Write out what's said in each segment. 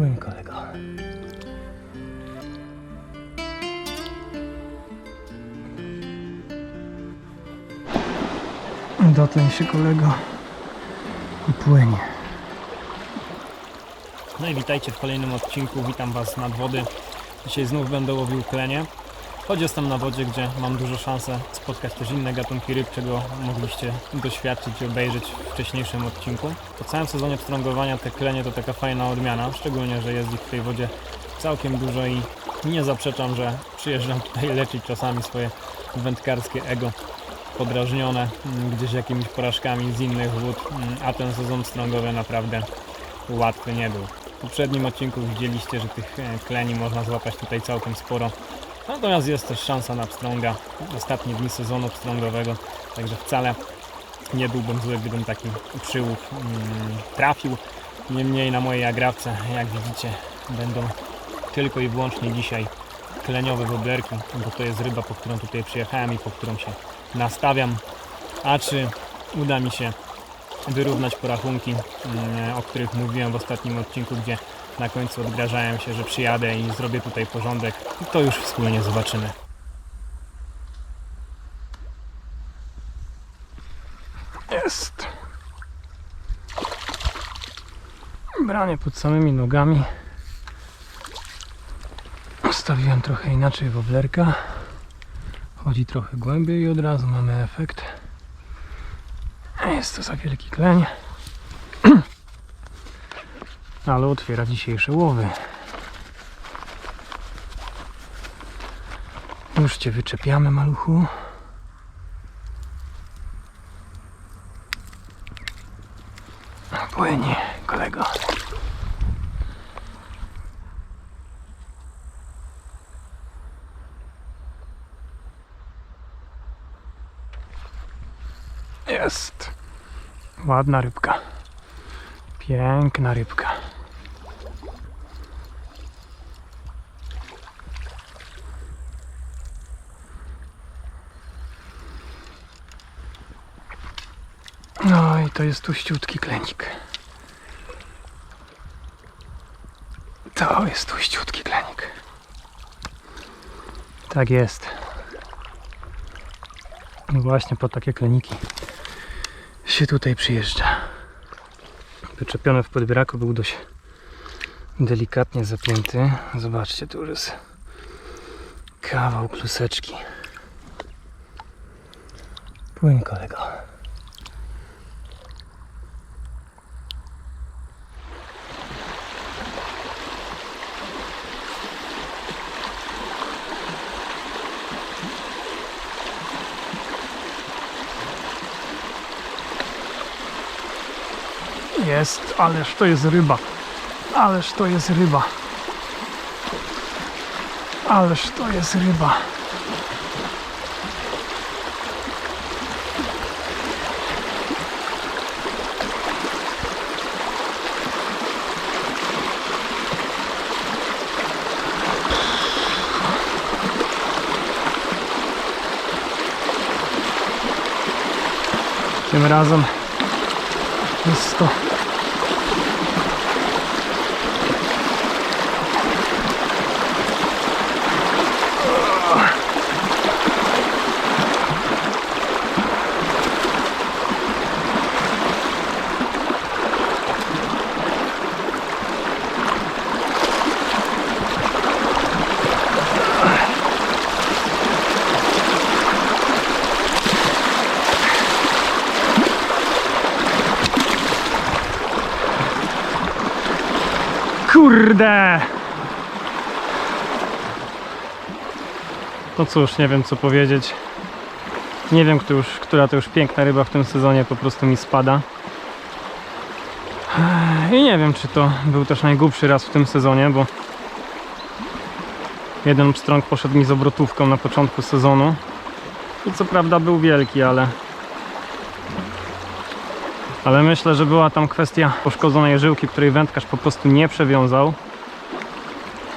Płyń kolego. Się kolego i płynie. No i witajcie w kolejnym odcinku. Witam Was nad wody. Dzisiaj znów będę łowił klenie. Choć jestem na wodzie, gdzie mam dużo szansę spotkać też inne gatunki ryb, czego mogliście doświadczyć i obejrzeć w wcześniejszym odcinku. Po całym sezonie pstrągowania te klenie to taka fajna odmiana, szczególnie, że jest ich w tej wodzie całkiem dużo i nie zaprzeczam, że przyjeżdżam tutaj leczyć czasami swoje wędkarskie ego podrażnione mm, gdzieś jakimiś porażkami z innych wód, mm, a ten sezon pstrągowy naprawdę łatwy nie był. W poprzednim odcinku widzieliście, że tych e, kleni można złapać tutaj całkiem sporo. Natomiast jest też szansa na pstrąga ostatnie dni sezonu pstrągowego, także wcale nie byłbym zły, gdybym taki przyłów mm, trafił. Niemniej na mojej agrawce, jak widzicie, będą tylko i wyłącznie dzisiaj kleniowe woblerki, bo to jest ryba, po którą tutaj przyjechałem i po którą się nastawiam. A czy uda mi się wyrównać porachunki, mm, o których mówiłem w ostatnim odcinku, gdzie na końcu odgrażałem się, że przyjadę i zrobię tutaj porządek, to już wspólnie zobaczymy. Jest. Branie pod samymi nogami. Ustawiłem trochę inaczej woblerka. Chodzi trochę głębiej i od razu mamy efekt. Jest to za wielki kleń. Ale otwiera dzisiejsze łowy. Już Cię wyczepiamy, maluchu. Płynie, kolego. Jest. Ładna rybka. Piękna rybka. No i to jest tuściutki klenik. To jest tuściutki klenik. Tak jest. No właśnie po takie kleniki się tutaj przyjeżdża. Wyczepiony w podbieraku był dość delikatnie zapięty. Zobaczcie, tu już jest kawał kluseczki. Płyń kolego. Jest, ależ to jest ryba. Ależ to jest ryba. Ależ to jest ryba. Tym razem jest to Kurde! No cóż, nie wiem co powiedzieć. Nie wiem, kto już, która to już piękna ryba w tym sezonie po prostu mi spada. I nie wiem, czy to był też najgłupszy raz w tym sezonie, bo jeden pstrąg poszedł mi z obrotówką na początku sezonu. I co prawda był wielki, ale ale myślę, że była tam kwestia poszkodzonej żyłki, której wędkarz po prostu nie przewiązał.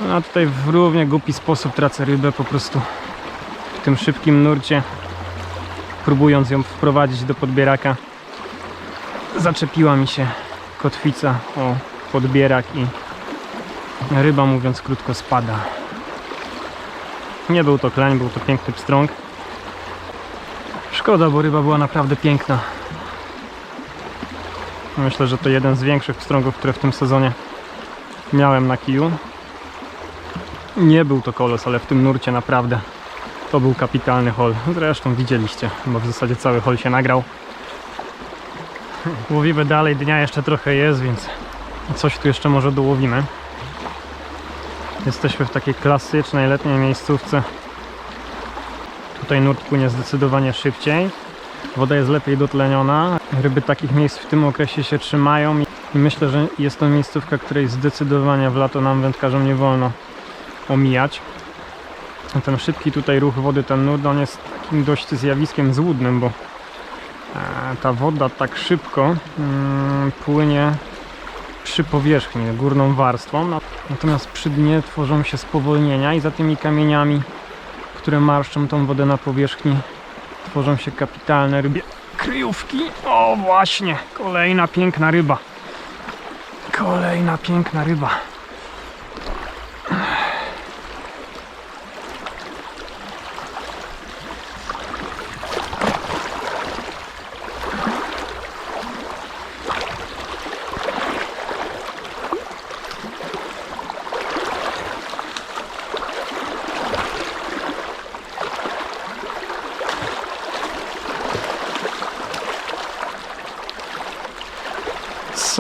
No, A tutaj w równie głupi sposób tracę rybę po prostu w tym szybkim nurcie, próbując ją wprowadzić do podbieraka. Zaczepiła mi się kotwica o podbierak i ryba mówiąc krótko spada. Nie był to kleń, był to piękny pstrąg. Szkoda, bo ryba była naprawdę piękna. Myślę, że to jeden z większych pstrągów, które w tym sezonie miałem na kiju. Nie był to kolos, ale w tym nurcie naprawdę to był kapitalny hol. Zresztą widzieliście, bo w zasadzie cały hol się nagrał. Łowimy dalej, dnia jeszcze trochę jest, więc coś tu jeszcze może dołowimy. Jesteśmy w takiej klasycznej letniej miejscówce. Tutaj nurt płynie zdecydowanie szybciej. Woda jest lepiej dotleniona. Ryby takich miejsc w tym okresie się trzymają i myślę, że jest to miejscówka, której zdecydowanie w lato nam wędkarzom nie wolno omijać. Ten szybki tutaj ruch wody, ten nurt, on jest takim dość zjawiskiem złudnym, bo e, ta woda tak szybko mm, płynie przy powierzchni, górną warstwą, no- natomiast przy dnie tworzą się spowolnienia i za tymi kamieniami, które marszczą tą wodę na powierzchni, tworzą się kapitalne rybie kryjówki. O właśnie, kolejna piękna ryba. Kolejna piękna ryba.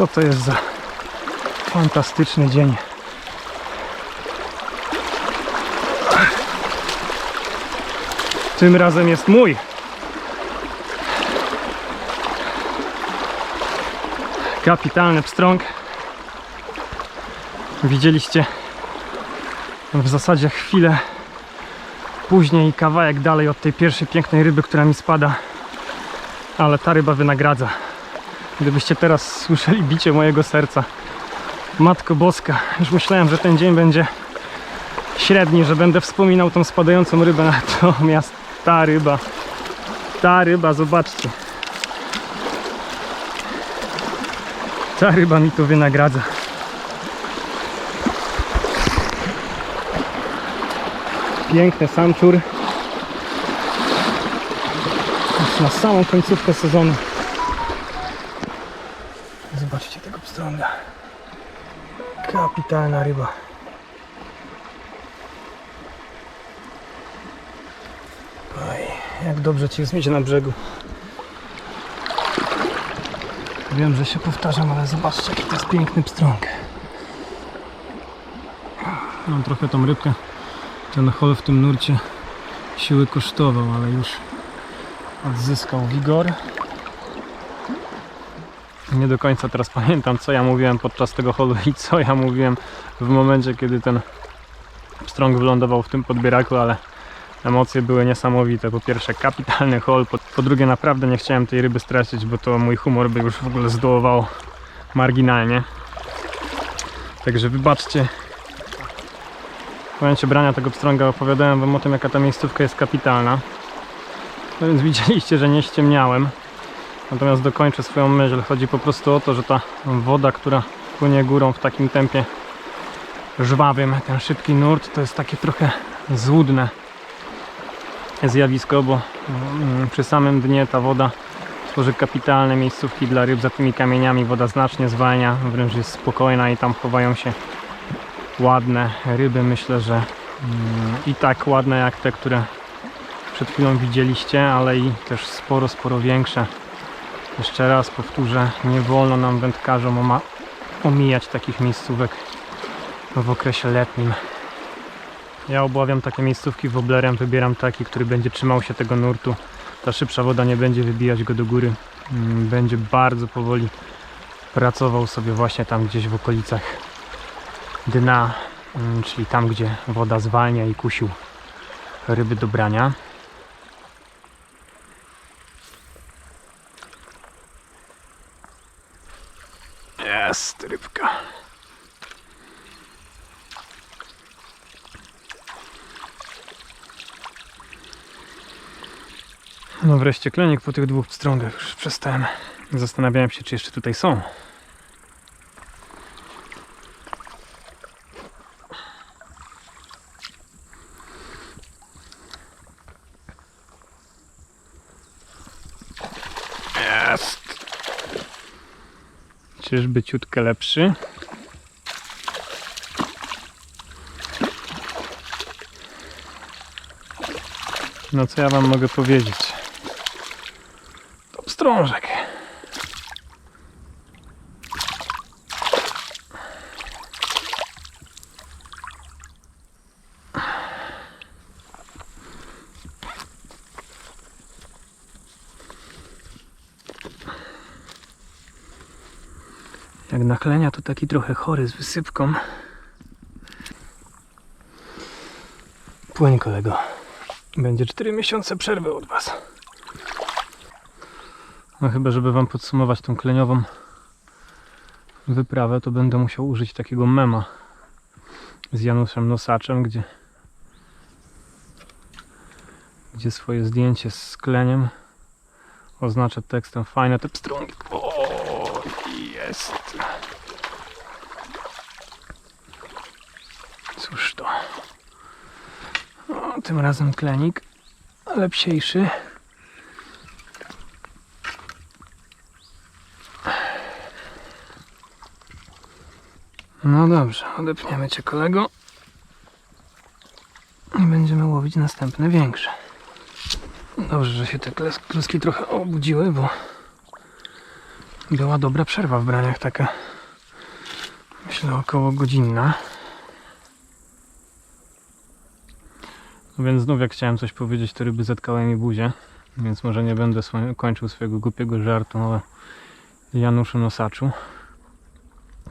Co to jest za fantastyczny dzień? Tym razem jest mój. Kapitalny pstrąg. Widzieliście w zasadzie chwilę później kawałek dalej od tej pierwszej pięknej ryby, która mi spada. Ale ta ryba wynagradza. Gdybyście teraz słyszeli bicie mojego serca. Matko Boska, już myślałem, że ten dzień będzie średni, że będę wspominał tą spadającą rybę, natomiast ta ryba, ta ryba, zobaczcie. Ta ryba mi to wynagradza. Piękny samczur. Już na samą końcówkę sezonu. Zobaczcie tego pstrąga. Kapitalna ryba. Oj, jak dobrze Ci jest mieć na brzegu. Wiem, że się powtarzam, ale zobaczcie, jaki to jest piękny pstrąg. Mam trochę tą rybkę. Ten hol w tym nurcie siły kosztował, ale już odzyskał wigor. Nie do końca teraz pamiętam, co ja mówiłem podczas tego holu i co ja mówiłem w momencie, kiedy ten pstrąg wylądował w tym podbieraku, ale emocje były niesamowite. Po pierwsze kapitalny hol, po, po drugie naprawdę nie chciałem tej ryby stracić, bo to mój humor by już w ogóle zdołował marginalnie. Także wybaczcie. W momencie brania tego pstrąga opowiadałem wam o tym, jaka ta miejscówka jest kapitalna. No więc widzieliście, że nie ściemniałem. Natomiast dokończę swoją myśl. Chodzi po prostu o to, że ta woda, która płynie górą w takim tempie żwawym, ten szybki nurt, to jest takie trochę złudne zjawisko, bo mm, przy samym dnie ta woda tworzy kapitalne miejscówki dla ryb za tymi kamieniami. Woda znacznie zwalnia, wręcz jest spokojna i tam chowają się ładne ryby. Myślę, że mm, i tak ładne jak te, które przed chwilą widzieliście, ale i też sporo, sporo większe. Jeszcze raz powtórzę, nie wolno nam wędkarzom omijać takich miejscówek w okresie letnim. Ja obławiam takie miejscówki woblerem, wybieram taki, który będzie trzymał się tego nurtu. Ta szybsza woda nie będzie wybijać go do góry. Mm, Będzie bardzo powoli pracował sobie właśnie tam gdzieś w okolicach dna, mm, czyli tam, gdzie woda zwalnia i kusił ryby do brania. No wreszcie klenik po tych dwóch stronach. Już przestałem. Zastanawiałem się, czy jeszcze tutaj są. Jest! Czyżby ciutkę lepszy? No co ja wam mogę powiedzieć? To pstrążek. Jak naklenia to taki trochę chory z wysypką. Płyń kolego. Będzie 4 miesiące przerwy od Was. No chyba, żeby Wam podsumować tą kleniową wyprawę, to będę musiał użyć takiego mema z Januszem Nosaczem, gdzie gdzie swoje zdjęcie z kleniem oznacza tekstem fajne te pstrągi. O, jest. Cóż to. O, tym razem klenik lepsiejszy. No dobrze, odepniemy cię kolego. I będziemy łowić następne większe. Dobrze, że się te kluski trochę obudziły, bo była dobra przerwa w braniach, taka myślę około godzinna. No więc znów jak chciałem coś powiedzieć, to ryby zatkały mi buzię, więc może nie będę kończył swojego głupiego żartu o Januszu Nosaczu,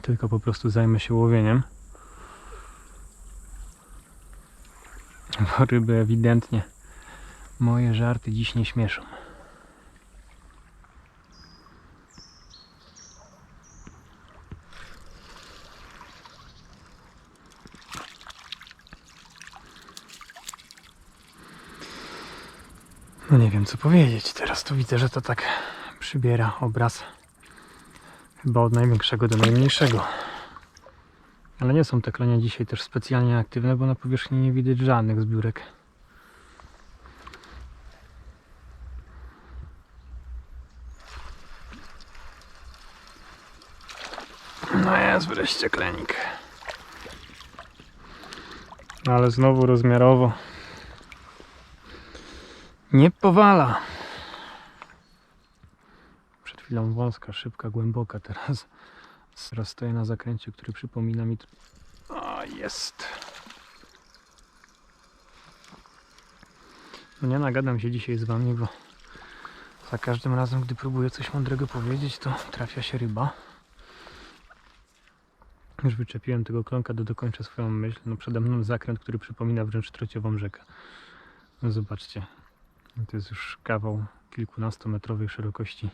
tylko po prostu zajmę się łowieniem. Bo ryby ewidentnie moje żarty dziś nie śmieszą. No nie wiem co powiedzieć. Teraz to widzę, że to tak przybiera obraz chyba od największego do najmniejszego. Ale nie są te klenie dzisiaj też specjalnie aktywne, bo na powierzchni nie widać żadnych zbiórek. No jest wreszcie klenik. Ale znowu rozmiarowo nie powala. Chwilą wąska, szybka, głęboka. Teraz, teraz stoję na zakręcie, który przypomina mi. O, jest. No nie nagadam się dzisiaj z wami, bo za każdym razem, gdy próbuję coś mądrego powiedzieć, to trafia się ryba. Już wyczepiłem tego klonka, do dokończę swoją myśl. No przede mną zakręt, który przypomina wręcz trociową rzekę. No zobaczcie, to jest już kawał kilkunastometrowej szerokości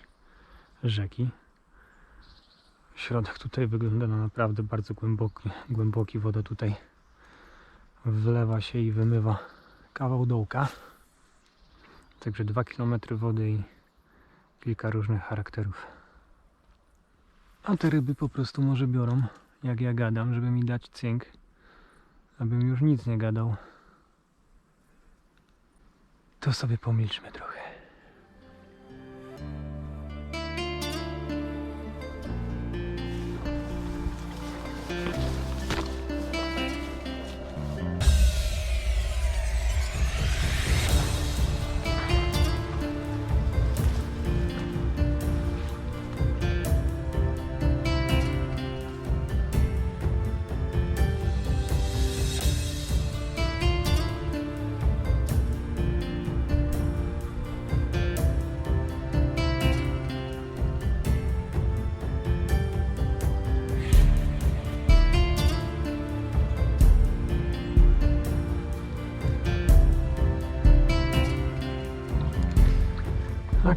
rzeki. Środek tutaj wygląda na naprawdę bardzo głęboki, głęboki. Woda tutaj wlewa się i wymywa kawał dołka. Także 2 km wody i kilka różnych charakterów. A te ryby po prostu może biorą, jak ja gadam, żeby mi dać cynk, abym już nic nie gadał. To sobie pomilczmy trochę.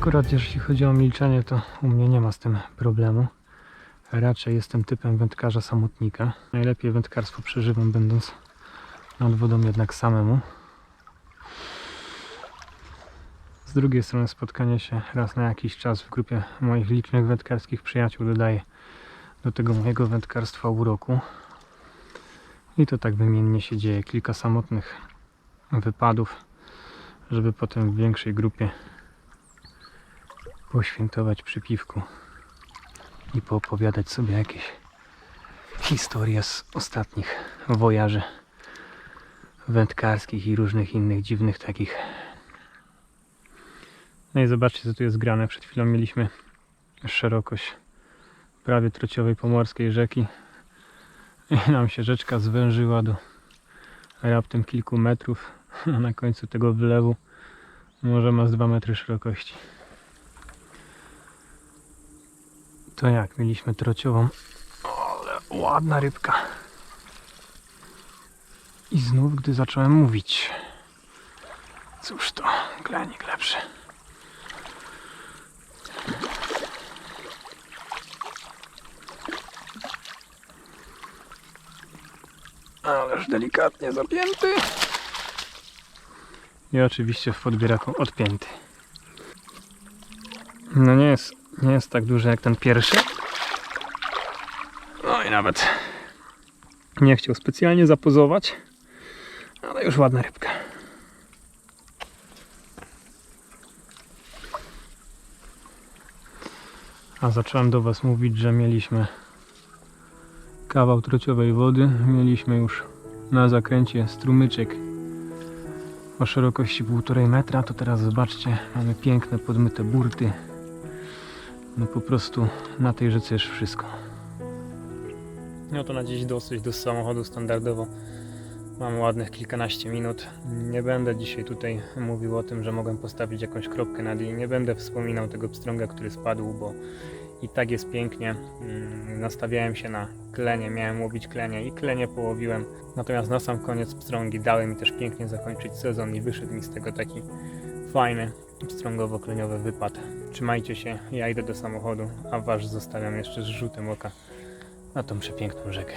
Akurat jeśli chodzi o milczenie, to u mnie nie ma z tym problemu. Raczej jestem typem wędkarza samotnika. Najlepiej wędkarstwo przeżywam będąc nad wodą jednak samemu. Z drugiej strony spotkanie się raz na jakiś czas w grupie moich licznych wędkarskich przyjaciół dodaje do tego mojego wędkarstwa uroku. I to tak wymiennie się dzieje. Kilka samotnych wypadów, żeby potem w większej grupie poświętować przy piwku. i poopowiadać sobie jakieś historie z ostatnich wojaży wędkarskich i różnych innych dziwnych takich. No i zobaczcie co tu jest grane. Przed chwilą mieliśmy szerokość prawie trociowej pomorskiej rzeki i nam się rzeczka zwężyła do raptem kilku metrów, a na końcu tego wylewu może ma z 2 metry szerokości. To jak mieliśmy trociową, ale ładna rybka. I znów, gdy zacząłem mówić, cóż to, glanik lepszy. Ależ delikatnie zapięty. I oczywiście w podbieraku odpięty. No nie jest, nie jest tak duży jak ten pierwszy. No i nawet nie chciał specjalnie zapozować, ale już ładna rybka. A zacząłem do Was mówić, że mieliśmy kawał trociowej wody. Mieliśmy już na zakręcie strumyczek o szerokości 1,5 metra. To teraz zobaczcie, mamy piękne podmyte burty. No po prostu na tej rzece już wszystko. No to na dziś dosyć do samochodu standardowo. Mam ładnych kilkanaście minut. Nie będę dzisiaj tutaj mówił o tym, że mogłem postawić jakąś kropkę nad i nie będę wspominał tego pstrąga, który spadł, bo i tak jest pięknie. Mm, Nastawiałem się na klenie, miałem łowić klenie i klenie połowiłem. Natomiast na sam koniec pstrągi dały mi też pięknie zakończyć sezon i wyszedł mi z tego taki fajny pstrągowo-kleniowy wypad. Trzymajcie się, ja idę do samochodu, a wasz zostawiam jeszcze z rzutem oka na tą przepiękną rzekę.